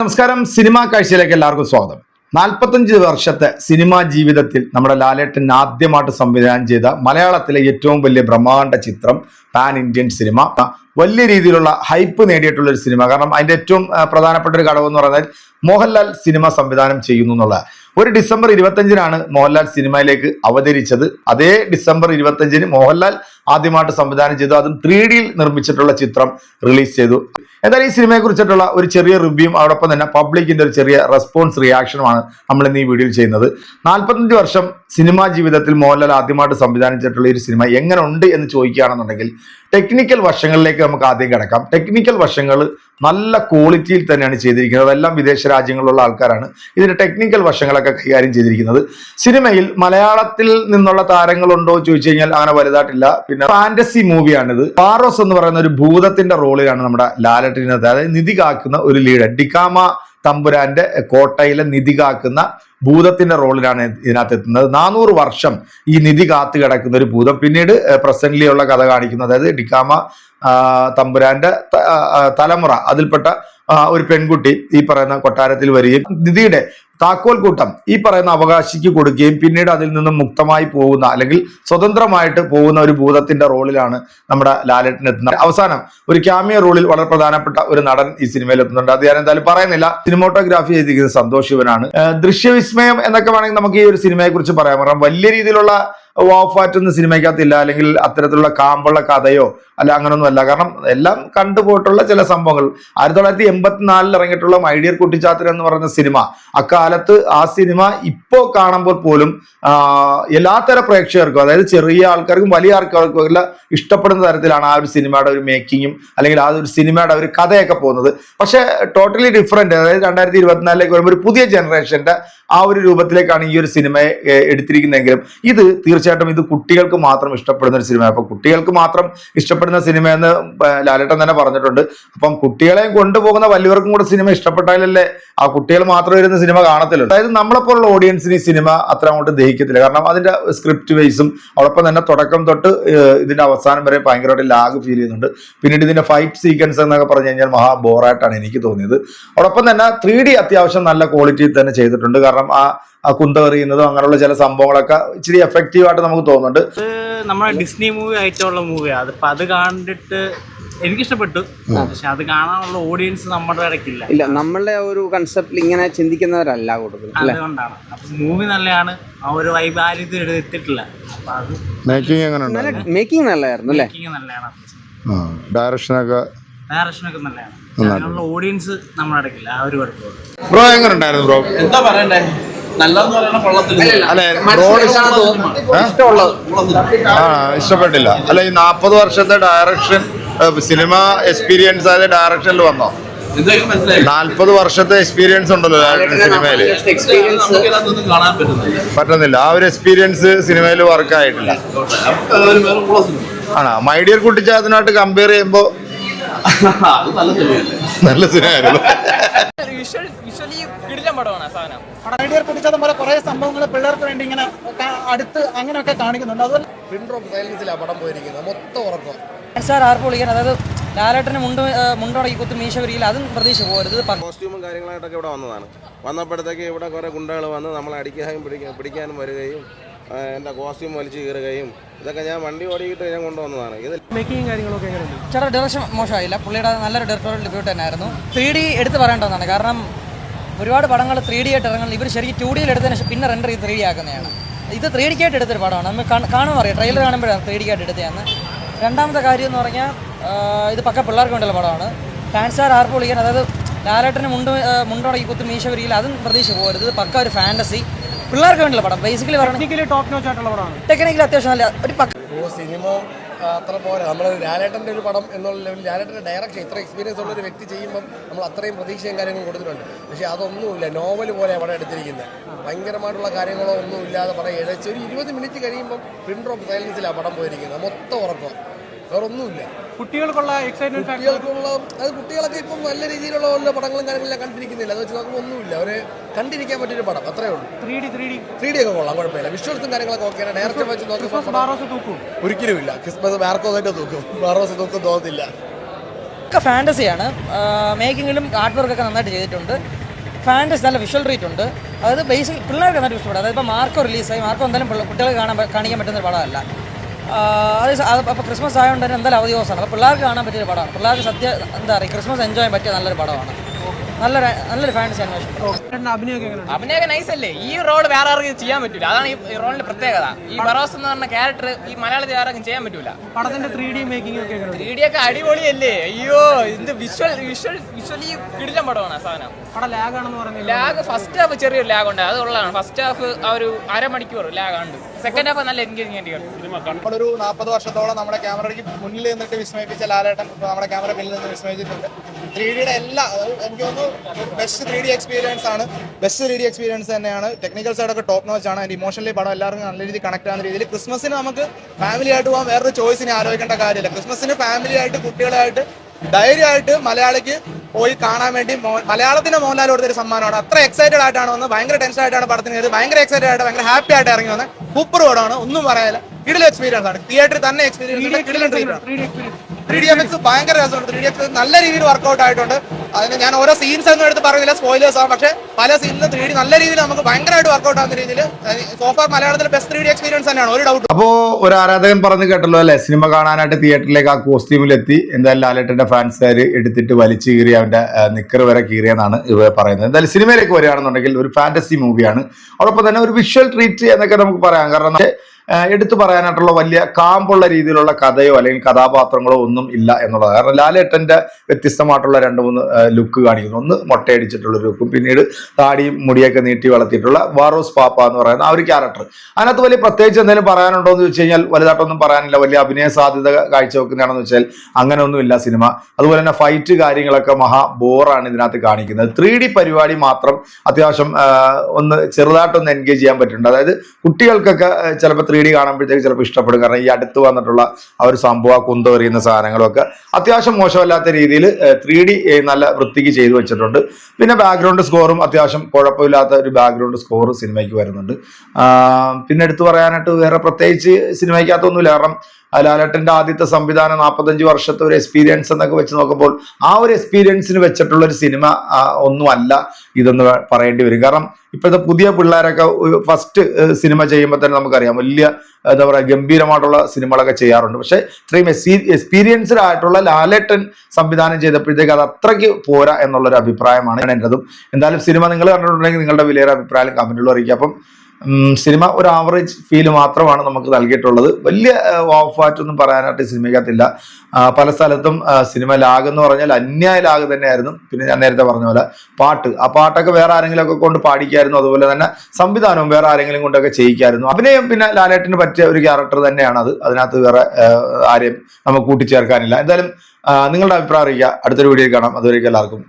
നമസ്കാരം. സിനിമാ കാഴ്ചയിലേക്ക് എല്ലാവർക്കും സ്വാഗതം. നാൽപ്പത്തഞ്ച് വർഷത്തെ സിനിമാ ജീവിതത്തിൽ നമ്മുടെ ലാലേട്ടൻ ആദ്യമായിട്ട് സംവിധാനം ചെയ്ത മലയാളത്തിലെ ഏറ്റവും വലിയ ബ്രഹ്മാണ്ഡ ചിത്രം പാൻ ഇന്ത്യൻ സിനിമ. വലിയ രീതിയിലുള്ള ഹൈപ്പ് നേടിയിട്ടുള്ള ഒരു സിനിമ. കാരണം അതിന്റെ ഏറ്റവും പ്രധാനപ്പെട്ട ഒരു ഘടകം എന്ന് പറയുന്നത് മോഹൻലാൽ സിനിമ സംവിധാനം ചെയ്യുന്നു എന്നുള്ള ഒരു ഡിസംബർ ഇരുപത്തഞ്ചിനാണ് മോഹൻലാൽ സിനിമയിലേക്ക് അവതരിച്ചത്. അതേ ഡിസംബർ ഇരുപത്തഞ്ചിന് മോഹൻലാൽ ആദ്യമായിട്ട് സംവിധാനം ചെയ്തു. അതും ത്രീ ഡിയിൽ നിർമ്മിച്ചിട്ടുള്ള ചിത്രം റിലീസ് ചെയ്തു. എന്തായാലും ഈ സിനിമയെ കുറിച്ചിട്ടുള്ള ഒരു ചെറിയ റിവ്യൂം അതോടൊപ്പം തന്നെ പബ്ലിക്കിന്റെ ഒരു ചെറിയ റെസ്പോൺസ് റിയാക്ഷനുമാണ് നമ്മൾ ഇന്ന് ഈ വീഡിയോയിൽ ചെയ്യുന്നത്. നാൽപ്പത്തഞ്ച് വർഷം സിനിമാ ജീവിതത്തിൽ മോഹൻലാൽ ആദ്യമായിട്ട് സംവിധാനം ചെയ്തിട്ടുള്ള ഒരു സിനിമ എങ്ങനെ ഉണ്ട് എന്ന് ചോദിക്കുകയാണെന്നുണ്ടെങ്കിൽ ടെക്നിക്കൽ വശങ്ങളിലേക്ക് നമുക്ക് ആദ്യം കിടക്കാം. ടെക്നിക്കൽ വശങ്ങൾ നല്ല ക്വാളിറ്റിയിൽ തന്നെയാണ് ചെയ്തിരിക്കുന്നത്. അതെല്ലാം വിദേശ രാജ്യങ്ങളിലുള്ള ആൾക്കാരാണ് ഇതിന്റെ ടെക്നിക്കൽ വശങ്ങളൊക്കെ കൈകാര്യം ചെയ്തിരിക്കുന്നത്. സിനിമയിൽ മലയാളത്തിൽ നിന്നുള്ള താരങ്ങളുണ്ടോ ചോദിച്ചു കഴിഞ്ഞാൽ അങ്ങനെ വലുതായിട്ടില്ല. പിന്നെ ഫാന്റസി മൂവിയാണിത് പാറോസ് എന്ന് പറയുന്ന ഒരു ഭൂതത്തിന്റെ റോളിലാണ് നമ്മുടെ ലാലട്ടിനകത്ത് അതായത് നിധി കാക്കുന്ന ഒരു ലീഡർ ഡിക്കാമ തമ്പുരാന്റെ കോട്ടയിലെ നിധി കാക്കുന്ന ഭൂതത്തിന്റെ റോളിലാണ് ഇതിനകത്ത് എത്തുന്നത് നാനൂറ് വർഷം ഈ നിധി കാത്തു കിടക്കുന്ന ഒരു ഭൂതം. പിന്നീട് പ്രസന്റ്ലി ഉള്ള കഥ കാണിക്കുന്നത് അതായത് ഡിക്കാമ തമ്പുരാന്റെ തലമുറ അതിൽപ്പെട്ട ഒരു പെൺകുട്ടി ഈ പറയുന്ന കൊട്ടാരത്തിൽ വരികയും നിധിയുടെ താക്കോൽ കൂട്ടം ഈ പറയുന്ന അവകാശിക്ക് കൊടുക്കുകയും പിന്നീട് അതിൽ നിന്നും മുക്തമായി പോകുന്ന അല്ലെങ്കിൽ സ്വതന്ത്രമായിട്ട് പോകുന്ന ഒരു ഭൂതത്തിന്റെ റോളിലാണ് നമ്മുടെ ലാലേട്ടൻ എത്തുന്നത്. അവസാനം ഒരു ക്യാമിയ റോളിൽ വളരെ പ്രധാനപ്പെട്ട ഒരു നടൻ ഈ സിനിമയിൽ എത്തുന്നുണ്ട്. അത് ഞാൻ എന്തായാലും പറയുന്നില്ല. സിനിമോട്ടോഗ്രാഫി ചെയ്തിരിക്കുന്നത് സന്തോഷ് ഇവനാണ്. ദൃശ്യവിസ്മയം എന്നൊക്കെ വേണമെങ്കിൽ നമുക്ക് ഈ ഒരു സിനിമയെ കുറിച്ച് പറയാം. കാരണം വലിയ രീതിയിലുള്ള വാഫാറ്റൊന്നും സിനിമയ്ക്കകത്തില്ല. അല്ലെങ്കിൽ അത്തരത്തിലുള്ള കാമ്പുള്ള കഥയോ അല്ല അങ്ങനൊന്നും അല്ല കാരണം എല്ലാം കണ്ടുപോയിട്ടുള്ള ചില സംഭവങ്ങൾ. ആയിരത്തി തൊള്ളായിരത്തി എൺപത്തിനാലിൽ ഇറങ്ങിയിട്ടുള്ള മൈഡിയർ കുട്ടിച്ചാത്തൻ എന്ന് പറയുന്ന സിനിമ അക്കാലത്ത് ആ സിനിമ ഇപ്പോ കാണുമ്പോൾ പോലും എല്ലാത്തര പ്രേക്ഷകർക്കും അതായത് ചെറിയ ആൾക്കാർക്കും വലിയ ആൾക്കാർക്കും എല്ലാം ഇഷ്ടപ്പെടുന്ന തരത്തിലാണ് ആ ഒരു സിനിമയുടെ ഒരു മേക്കിങ്ങും അല്ലെങ്കിൽ ആ ഒരു സിനിമയുടെ ഒരു കഥയൊക്കെ പോകുന്നത്. പക്ഷേ ടോട്ടലി ഡിഫറെന്റ് അതായത് രണ്ടായിരത്തി ഇരുപത്തിനാലിലേക്ക് വരുമ്പോൾ ഒരു പുതിയ ജനറേഷന്റെ ആ ഒരു രൂപത്തിലേക്കാണ് ഈ ഒരു സിനിമയെ എടുത്തിരിക്കുന്നതെങ്കിലും ഇത് തീർച്ചയായിട്ടും ഇത് കുട്ടികൾക്ക് മാത്രം ഇഷ്ടപ്പെടുന്ന ഒരു സിനിമ അപ്പൊ കുട്ടികൾക്ക് മാത്രം ഇഷ്ടപ്പെടുന്ന സിനിമ എന്ന് ലാലേട്ടൻ തന്നെ പറഞ്ഞിട്ടുണ്ട്. അപ്പം കുട്ടികളെയും കൊണ്ടുപോകുന്ന വലിയവർക്കും കൂടെ സിനിമ ഇഷ്ടപ്പെട്ടാലല്ലേ ആ കുട്ടികൾ മാത്രം വരുന്ന സിനിമ കാണത്തില്ല അതായത് നമ്മളെപ്പോലുള്ള ഓഡിയൻസിന് ഈ സിനിമ അത്ര അങ്ങോട്ട് ദഹിക്കത്തില്ല. കാരണം അതിന്റെ സ്ക്രിപ്റ്റ് വൈസും അതോടൊപ്പം തന്നെ തുടക്കം തൊട്ട് ഇതിന്റെ അവസാനം വരെ ഭയങ്കരമായിട്ട് ലാഗ് ഫീൽ ചെയ്യുന്നുണ്ട്. പിന്നീട് ഇതിന്റെ ഫൈറ്റ് സീക്വൻസ് എന്നൊക്കെ പറഞ്ഞു കഴിഞ്ഞാൽ മഹാ ബോറായിട്ടാണ് എനിക്ക് തോന്നിയത്. അതോടൊപ്പം തന്നെ ത്രീ ഡി അത്യാവശ്യം നല്ല ക്വാളിറ്റിയിൽ തന്നെ ചെയ്തിട്ടുണ്ട്. കാരണം ആ ആ കുന്തമെറിയുന്നതും അങ്ങനെയുള്ള ചില സംഭവങ്ങളൊക്കെ ഇച്ചിരി എഫക്റ്റീവ് ആയിട്ട് നമുക്ക് തോന്നുന്നുണ്ട്. നമ്മുടെ ഡിസ്നി മൂവി ആയിട്ടുള്ള മൂവിയാണ് അതിപ്പോ അത് കണ്ടിട്ട് എനിക്കിഷ്ടപ്പെട്ടു. പക്ഷെ അത് കാണാനുള്ള ഓഡിയൻസ് നമ്മുടെ ഇടയ്ക്കില്ല. ഇല്ല നമ്മളുടെ ഒരു കൺസെപ്റ്റിൽ ഇങ്ങനെ ചിന്തിക്കുന്നവരല്ല കൂടുതൽ അല്ലെ? അതുകൊണ്ടാണ്. അപ്പൊ മൂവി നല്ലതാണ് ആ ഒരു വൈബ് എത്തിയിട്ടില്ല. അപ്പൊ അത് മേക്കിംഗ് എങ്ങനെ നല്ല മേക്കിംഗ് നല്ലതായിരുന്നു അല്ലേ? Making നല്ലതാണ്. ഡയറക്ഷനൊക്കെ ഡയറക്ഷനൊക്കെ നല്ലതാണ്. അതിനുള്ള ഓഡിയൻസ് നമ്മുടെ ഇടയ്ക്കില്ല ആ ഒരു കുഴപ്പമുള്ളൂ ബ്രോ എങ്ങനെ ഉണ്ടായിരുന്നു ബ്രോ എന്താ പറയണ്ടേ? ഇഷ്ടപ്പെട്ടില്ല. അല്ല ഈ നാപ്പത് വർഷത്തെ ഡയറക്ഷൻ സിനിമ എക്സ്പീരിയൻസ് ആയ ഡയറക്ഷനിൽ വന്നോ? നാൽപ്പത് വർഷത്തെ എക്സ്പീരിയൻസ് ഉണ്ടല്ലോ സിനിമയിൽ പറ്റുന്നില്ല. ആ ഒരു എക്സ്പീരിയൻസ് സിനിമയിൽ വർക്ക് ആയിട്ടില്ല. നമുക്ക് അതൊരു വേറെ ഉള്ള സിനിമ. ആണോ? മൈഡിയർ കുട്ടിച്ചാത്തിനായിട്ട് കമ്പയർ ചെയ്യുമ്പോ അത് നല്ല സിനിമയായിരുന്നു. ഐഡിയർ പിടിച്ചത് പോലെ കുറെ സംഭവങ്ങൾ പിള്ളേർക്ക് വേണ്ടി ഇങ്ങനെ അടുത്ത് അങ്ങനെയൊക്കെ കാണിക്കുന്നുണ്ട്. അതുപോലെ സാർ ആർപ്പ് വിളിക്കാൻ അതായത് ലാലേട്ടന് മുണ്ട് മുണ്ടോടക്കി കുത്തി മീശ വരികയില്ല അതും പ്രതീക്ഷ പോകരുത് കോസ്റ്റ്യൂമും കാര്യങ്ങളായിട്ടൊക്കെ ഇവിടെ വന്നതാണ്. വന്നപ്പോഴത്തേക്ക് ഇവിടെ കുറേ ഗുണ്ടകൾ വന്ന് നമ്മളെ അടിക്കാനും പിടിക്കാൻ പിടിക്കാനും വരികയും എന്റെ കോസ്റ്റ്യൂം വലിച്ചു കീറുകയും ഇതൊക്കെ ഞാൻ വണ്ടി ഓടിയിട്ട് ഞാൻ കൊണ്ടുവന്നതാണ്. ഇത് ചേട്ടാ ഡയറക്ഷൻ മോശമായില്ല. പുള്ളിയുടെ നല്ലൊരു ഡയറക്ടറൽ ഡെബ്യൂട്ട് തന്നെയായിരുന്നു. ത്രീ ഡി എടുത്ത് പറയേണ്ടതാണ് കാരണം ഒരുപാട് പടങ്ങൾ ത്രീ ഡി ആയിട്ട് ഇറങ്ങുന്നത് ഇവർ ശരിക്കും ടു ഡിയിൽ എടുത്തതിന് ശേഷം പിന്നെ റെൻഡർ ചെയ്ത് ത്രീ ഡി ആക്കുന്നതാണ്. ഇത് ത്രീ ഡിക്കായിട്ട് എടുത്തൊരു പടമാണ്. നമ്മൾ കാണുമ്പോൾ അറിയാം. ട്രെയിലർ കാണുമ്പോഴാണ് ത്രീ ഡിക്കായിട്ട് എടുത്തതാണ് രണ്ടാമത്തെ കാര്യം എന്ന് പറഞ്ഞാൽ ഇത് പക്ക പിള്ളേർക്ക് വേണ്ടിയുള്ള പടമാണ്. ഫാൻസാർ ആർപ്പ് വിളിക്കാൻ അതായത് ലാലേട്ടന് മുണ്ട് മുണ്ടോടക്കി കുത്തി മീശ വരികില്ല അതും പ്രതീക്ഷ പോകരുത്. ഇത് പക്ക ഒരു ഫാന്റസി പിള്ളേർക്ക് വേണ്ടിയുള്ള പടം. ബേസിക്കലി പറയുന്നത് ടെക്നിക്കലി അത്യാവശ്യം നല്ല ഒരു പക്ക സിനിമ അത്ര പോരാ. നമ്മൾ ലാലേട്ടന്റെ ഒരു പടം എന്നുള്ള ലെവലിൽ ലാലേട്ടന്റെ ഡയറക്ഷൻ ഇത്ര എക്സ്പീരിയൻസ് ഉള്ള ഒരു വ്യക്തി ചെയ്യുമ്പം നമ്മൾ അത്രയും പ്രതീക്ഷയും കാര്യങ്ങളും കൊടുത്തിട്ടുണ്ട്. പക്ഷേ അതൊന്നുമില്ല. നോവൽ പോലെ പടം എടുത്തിരിക്കുന്നത് ഭയങ്കരമായിട്ടുള്ള കാര്യങ്ങളോ ഒന്നും ഇല്ലാതെ പടം ഏകദേശം ഒരു ഇരുപത് മിനിറ്റ് കഴിയുമ്പം പ്രിന്റ് ഓഫ് സൈലൻസിലാണ് പടം പോയിരിക്കുന്നത്. മൊത്തം ഉറക്കം വേറെ ഒന്നുമില്ല കുട്ടികൾക്കുള്ള എക്സൈറ്റ്മെന്റ് കുട്ടികൾക്കുള്ള അത് കുട്ടികളൊക്കെ ഇപ്പം നല്ല രീതിയിലുള്ള വല്ല പടങ്ങളും കാര്യങ്ങളെല്ലാം കണ്ടിരിക്കുന്നില്ല. അത് വെച്ച് നോക്കുമ്പോൾ ഒന്നുമില്ല. അവരെ കണ്ടിരിക്കാൻ പറ്റിയൊരു പടം അത്രേ ഉള്ളൂ. Three D three D three D ഒക്കെ കൊള്ളാം കുഴപ്പമില്ല. വിഷ്വൽസും കാര്യങ്ങളൊക്കെ ഓക്കെയാണ് നേരത്തെ വെച്ച് നോക്കുമ്പോൾ ഒരിക്കലും ഇല്ല ക്രിസ്മസ് ബാർക്കോസ് തന്നെ തൂക്കും. ബാറോസ് തൂക്കും തോന്നത്തില്ല. ഒക്കെ ഫാന്റസിയാണ് മേക്കിങ്ങിലും ആർട്ട് വർക്കൊക്കെ നന്നായിട്ട് ചെയ്തിട്ടുണ്ട്. ഫാന്റസി നല്ല വിഷ്വൽ റീറ്റ് ഉണ്ട്. അതായത് ബേസിക് പിള്ളേർക്ക് നന്നായിട്ട് ഇഷ്ടപ്പെടും. അതായത് ഇപ്പോൾ മാർക്കോ റിലീസായി മാർക്കോ എന്തായാലും കുട്ടികളെ കുട്ടികൾക്ക് കാണാൻ കാണിക്കാൻ പറ്റുന്ന ഒരു പടമല്ല. അത് അപ്പോൾ ക്രിസ്മസ് ആയതുകൊണ്ട് തന്നെ എന്തായാലും അവധി ദിവസമാണ്. അപ്പോൾ പിള്ളേർക്ക് കാണാൻ പറ്റിയൊരു പടമാണ്. പിള്ളേർക്ക് സത്യം എന്താ പറയുക ക്രിസ്മസ് എൻജോയ് ചെയ്യാൻ പറ്റിയ നല്ലൊരു പടമാണ്. നല്ലൊരു നല്ലൊരു അന്വേഷണം. അഭിനയൊക്കെ നൈസ് അല്ലേ? ഈ റോൾ വേറെ ആർക്കും ചെയ്യാൻ പറ്റൂല. അതാണ് ഈ റോളിന്റെ പ്രത്യേകത. ഈ ബറോസ് എന്ന് പറഞ്ഞ ക്യാരക്ടർ ഈ മലയാളത്തിൽ ആർക്കും ചെയ്യാൻ പറ്റൂല. പടത്തിന്റെ ത്രീ ഡി മേക്കിംഗ് ഒക്കെ ത്രീ ഡി ഒക്കെ അടിപൊളിയല്ലേ? അയ്യോ ഇത് വിഷ്വൽ വിഷ്വൽ വിഷ്വലി കിടിലം പടമാണ് ആ സാധനം. പടം ലാഗ് ആണെന്ന് പറയുന്നില്ല ലാഗ് ഫസ്റ്റ് ഹാഫ് ചെറിയൊരു ലാഗ് ഉണ്ട്. അത് ഉള്ളതാണ് ഫസ്റ്റ് ഹാഫ് ആ ഒരു അരമണിക്കൂർ ലാഗ് ഉണ്ട് സെക്കൻഡ് ഹാഫ് നല്ല എൻഗേജിങ് നമ്മളൊരു നാൽപ്പത് വർഷത്തോളം നമ്മുടെ ക്യാമറയ്ക്ക് മുന്നിൽ നിന്നിട്ട് വിസ്മയിപ്പിച്ച ലാലേട്ടൻ നമ്മുടെ ക്യാമറ പിന്നിൽ നിന്ന് വിസ്മയിച്ചിട്ടുണ്ട്. ത്രീ ഡിയുടെ എല്ലാ എനിക്ക് തോന്നുന്നു ബെസ്റ്റ് ത്രീ ഡി എക്സ്പീരിയൻസ് ആണ്. ബെസ്റ്റ് ത്രീ ഡി എക്സ്പീരിയൻസ് തന്നെയാണ്. ടെക്നിക്കൽ സൈഡൊക്കെ ടോപ്പ് നോച്ച് ആണ്. അതിന്റെ ഇമോഷണലി പടം എല്ലാവർക്കും നല്ല രീതിയിൽ കണക്ട് ആവുന്ന രീതിയിൽ. ക്രിസ്മസിന് നമുക്ക് ഫാമിലി ആയിട്ട് പോകാൻ വേറൊരു ചോയ്സിനെ ആലോചിക്കേണ്ട കാര്യമില്ല. ക്രിസ്മസിന് ഫാമിലി ആയിട്ട് കുട്ടികളായിട്ട് ധൈര്യമായിട്ട് മലയാളിക്ക് പോയി കാണാൻ വേണ്ടി മലയാളത്തിന്റെ മോഹൻലാൽ കൊടുത്തൊരു സമ്മാനമാണ്. അത്ര എക്സൈറ്റഡ് ആയിട്ടാണ് വന്നത്. ഭയങ്കര ടെൻഷൻ ആയിട്ടാണ് പടത്തിന് കയറി ഭയങ്കര എക്സൈറ്റഡ് ആയിട്ട് ഭയങ്കര ഹാപ്പി ആയിട്ട് ഇറങ്ങി വന്നത്. സൂപ്പർ പടമാണ്. ഒന്നും പറയാനില്ല. കിടിലൻ എക്സ്പീരിയൻസ് ആണ്. തിയേറ്ററിൽ തന്നെ എക്സ്പീരിയൻസ് ആണ്. Three D experience three D F X ഭയങ്കര രസമുണ്ട്. ത്രീ ഡി എഫ് നല്ല രീതിയിൽ വർക്കൗട്ട് ആയിട്ടുണ്ട്. അതിന് ഞാൻ ഓരോ സീൻസ് ഒന്നും എടുത്ത് പറയുന്നില്ല സ്പോയിലേഴ്സ് ആണ് പക്ഷേ പല സീനിലും ത്രീ ഡി നല്ല രീതിയിൽ നമുക്ക് ഭയങ്കരമായിട്ട് വർക്ക്ഔട്ട് ആകുന്ന രീതിയിൽ സോഫാർ മലയാളത്തിലെ ബെസ്റ്റ് ത്രീ ഡി എക്സ്പീരിയൻസ് തന്നെയാണ്. ഒരു ഡൗട്ട് അപ്പോ ഒരു ആരാധകൻ പറഞ്ഞു കേട്ടല്ലോ അല്ലേ സിനിമ കാണാനായിട്ട് തിയേറ്ററിലേക്ക് ആ കോസ്റ്റ്യൂമിലെത്തി എന്തായാലും ലാലേട്ടന്റെ ഫാൻസുകാർ എടുത്തിട്ട് വലിച്ചു കീറി അവന്റെ നിക്കർ വരെ കീറിയെന്നാണ് ഇവ പറയുന്നത്. എന്തായാലും സിനിമയിലേക്ക് വരികയാണെന്നുണ്ടെങ്കിൽ ഒരു ഫാന്റസി മൂവിയാണ് അതോടൊപ്പം തന്നെ ഒരു വിഷ്വൽ ട്രീറ്റ് എന്നൊക്കെ നമുക്ക് പറയാം. കാരണം എടുത്തു പറയാനായിട്ടുള്ള വലിയ കാമ്പുള്ള രീതിയിലുള്ള കഥയോ അല്ലെങ്കിൽ കഥാപാത്രങ്ങളോ ഒന്നും ഇല്ല എന്നുള്ളത് കാരണം ലാലേട്ടന്റെ വ്യത്യസ്തമായിട്ടുള്ള രണ്ട് മൂന്ന് ലുക്ക് കാണിക്കുന്നു. ഒന്ന് മൊട്ടയടിച്ചിട്ടുള്ള ലുക്കും പിന്നീട് താടിയും മുടിയൊക്കെ നീട്ടി വളർത്തിയിട്ടുള്ള വാറോസ് പാപ്പ എന്ന് പറയുന്ന ആ ഒരു ക്യാരക്ടർ അതിനകത്ത് വലിയ പ്രത്യേകിച്ച് എന്തെങ്കിലും പറയാനുണ്ടോ എന്ന് വെച്ച് കഴിഞ്ഞാൽ വലുതായിട്ടൊന്നും പറയാനില്ല. വലിയ അഭിനയ സാധ്യത കാഴ്ചവെക്കുന്നതാണെന്ന് വെച്ചാൽ അങ്ങനെയൊന്നുമില്ല സിനിമ. അതുപോലെ തന്നെ ഫൈറ്റ് കാര്യങ്ങളൊക്കെ മഹാ ബോറാണ് ഇതിനകത്ത് കാണിക്കുന്നത്. ത്രീ ഡി പരിപാടി മാത്രം അത്യാവശ്യം ഒന്ന് ചെറുതായിട്ടൊന്ന് എൻഗേജ് ചെയ്യാൻ പറ്റുന്നുണ്ട്. അതായത് കുട്ടികൾക്കൊക്കെ ചിലപ്പോൾ ത്രീ ഡി കാണുമ്പോഴത്തേക്ക് ചിലപ്പോൾ ഇഷ്ടപ്പെടും. കാരണം ഈ അടുത്ത് വന്നിട്ടുള്ള ആ ഒരു സംഭവം ആ കുന്തമെറിയുന്ന സാധനങ്ങളൊക്കെ അത്യാവശ്യം മോശമല്ലാത്ത രീതിയിൽ ത്രീ ഡി നല്ല വൃത്തിക്ക് ചെയ്തു വെച്ചിട്ടുണ്ട്. പിന്നെ ബാക്ക്ഗ്രൗണ്ട് സ്കോറും അത്യാവശ്യം കുഴപ്പമില്ലാത്ത ഒരു ബാക്ക്ഗ്രൗണ്ട് സ്കോർ സിനിമയ്ക്ക് വരുന്നുണ്ട്. പിന്നെ എടുത്തു പറയാനായിട്ട് വേറെ പ്രത്യേകിച്ച് സിനിമയ്ക്കകത്തൊന്നുമില്ല കാരണം ആ ലാലേട്ടന്റെ ആദ്യത്തെ സംവിധാനം നാൽപ്പത്തഞ്ച് വർഷത്തെ ഒരു എക്സ്പീരിയൻസ് എന്നൊക്കെ വെച്ച് നോക്കുമ്പോൾ ആ ഒരു എക്സ്പീരിയൻസിന് വെച്ചിട്ടുള്ള ഒരു സിനിമ ഒന്നുമല്ല ഇതെന്ന് പറയേണ്ടി വരും. കാരണം ഇപ്പോഴത്തെ പുതിയ പിള്ളേരൊക്കെ ഫസ്റ്റ് സിനിമ ചെയ്യുമ്പോൾ തന്നെ നമുക്കറിയാം. വലിയ എന്താ പറയുക ഗംഭീരമായിട്ടുള്ള സിനിമകളൊക്കെ ചെയ്യാറുണ്ട്. പക്ഷേ ഇത്രയും എക്സ്പീരിയൻസ്ഡ് ആയിട്ടുള്ള ലാലേട്ടൻ സംവിധാനം ചെയ്തപ്പോഴത്തേക്ക് അത് അത്രയ്ക്ക് പോരാ എന്നുള്ളൊരു അഭിപ്രായമാണ് എന്റെതും എന്തായാലും സിനിമ നിങ്ങൾ കണ്ടിട്ടുണ്ടെങ്കിൽ നിങ്ങളുടെ വിലയേറെ അഭിപ്രായം കമന്റിൽ അറിയിക്കുക അപ്പം സിനിമ ഒരു ആവറേജ് ഫീൽ മാത്രമാണ് നമുക്ക് നൽകിയിട്ടുള്ളത്. വലിയ ഓഫായിട്ടൊന്നും പറയാനായിട്ട് സിനിമയ്ക്കകത്തില്ല. പല സ്ഥലത്തും സിനിമ ലാഗ് എന്ന് പറഞ്ഞാൽ അന്യായ ലാഗ് തന്നെയായിരുന്നു. പിന്നെ ഞാൻ നേരത്തെ പറഞ്ഞ പോലെ പാട്ട്. ആ പാട്ടൊക്കെ വേറെ ആരെങ്കിലുമൊക്കെ കൊണ്ട് പാടിക്കായിരുന്നു. അതുപോലെ തന്നെ സംവിധാനവും വേറെ ആരെങ്കിലും കൊണ്ടൊക്കെ ചെയ്യിക്കായിരുന്നു. അഭിനയം പിന്നെ ലാലേട്ടിന് പറ്റിയ ഒരു ക്യാരക്ടർ തന്നെയാണ് അത്. അതിനകത്ത് വേറെ ആരെയും നമുക്ക് കൂട്ടിച്ചേർക്കാനില്ല. എന്തായാലും നിങ്ങളുടെ അഭിപ്രായം അറിയിക്കുക. അടുത്തൊരു വീഡിയോ കാണാം. അതുവരേക്കും എല്ലാവർക്കും